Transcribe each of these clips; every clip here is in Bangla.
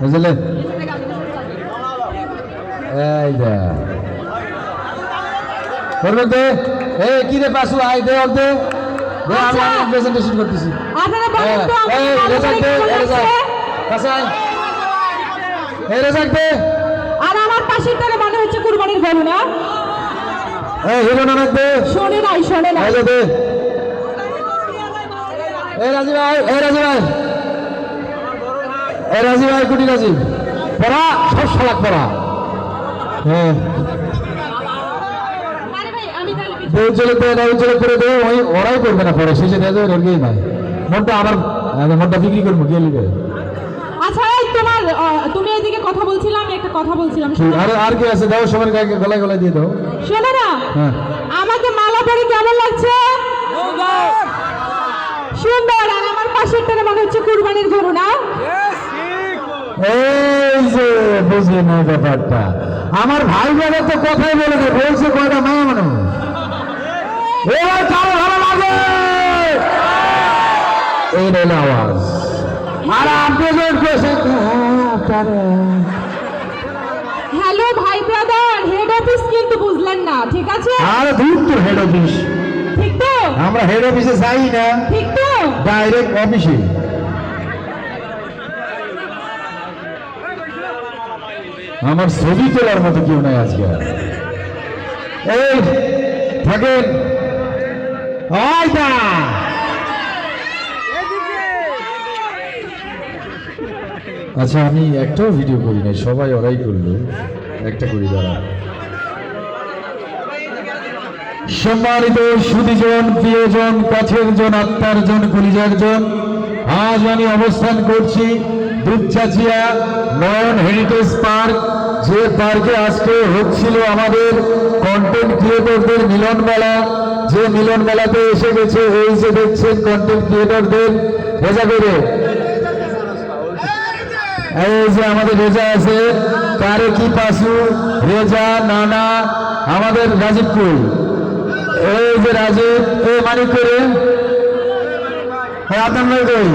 বুঝলে এই দে করবে দে এই কি রে পাশু আই দে ওর দে দে আমি। প্রেজেন্টেশন করতেছি আপনারা বলেন তো এই রেজাক দে? পাশে আয় এই রেজাক দে আর আমার পাশের থেকে মনে হচ্ছে কুরবানির গরু না এই হিরো নানক দে শোনে নাই শোনে নাই এই দে এই রাজীব ভাই এই রাজীব ভাই এই রাজীব ভাই কুটি রাজীব পড়া সব সালাক পড়া। হ্যাঁ। না উজ্জ্বলে করে দে ওই ওরাই করবে না পরে শেষে দেয় ওর গিয়ে নাই। মনটা আবার মনটা বিক্রি করব গিয়ে নিবে আচ্ছা এই তোমার তুমি এদিকে কথা বলছিলাম একটা কথা বলছিলাম আরে আর কি আছে দাও সবার গায়ে গলায় গলায় দিয়ে দাও। শোনো না হ্যাঁ। আমাকে মালা পরে কেমন লাগছে? সুন্দর। আর আমার পাশের থেকে মনে হচ্ছে কুরবানির গরু না? এই যে বুঝলি না ব্যাপারটা? আমার ভাই বোনের তো কথাই বলে না বলছে কয়টা মায়া মানুষ? এবার কারও ভালো লাগে? এই রইল আওয়াজ। আর আপনি জোর করেছে হ্যালো ভাই ব্রাদার হেড অফিস কিন্তু বুঝলেন না ঠিক আছে? আর দূর তো হেড অফিস ঠিক তো? আমরা হেড অফিসে যাই না। ঠিক তো? ডাইরেক্ট অফিসে আমার ছবি তোলার মতো কেউ নাই আজকে। এই, থাকেন। আচ্ছা আমি একটাও ভিডিও করি নাই, সবাই ওরাই করল। একটা করি দাঁড়া সম্মানিত সুদীজন প্রিয়জন, কাছের জন, আত্মার জন, কলিজার জন, আজ আমি অবস্থান করছি দুপচাচিয়া নয়ন হেরিটেজ পার্ক, যে পার্কে আজকে হচ্ছিল আমাদের কন্টেন্ট ক্রিয়েটরদের মিলন মেলা যে মিলন মেলাতে এসে গেছে, এই যে দেখছেন কন্টেন্ট ক্রিয়েটরদের রেজা করে এই যে আমাদের রেজা আছে কারে কি পাশু? রেজা, নানা, আমাদের রাজীবপুর। এই যে রাজীব এই মানিক করে হ্যাঁ আপনার কই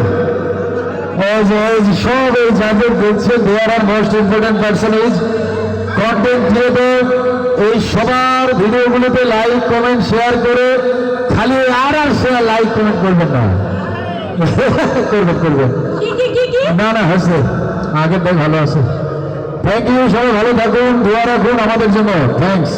যে এই সব এই যাদের দেখছে they are most important personage content creator এই সবার ভিডিওগুলোতে লাইক কমেন্ট শেয়ার করে খালি আর আর শেয়ার লাইক কমেন্ট করবেন না। করবেন করবেন। না না হয়েছে। আগের ভালো আছে। থ্যাংক ইউ সবাই ভালো থাকুন দোয়া রাখুন আমাদের জন্য। থ্যাংকস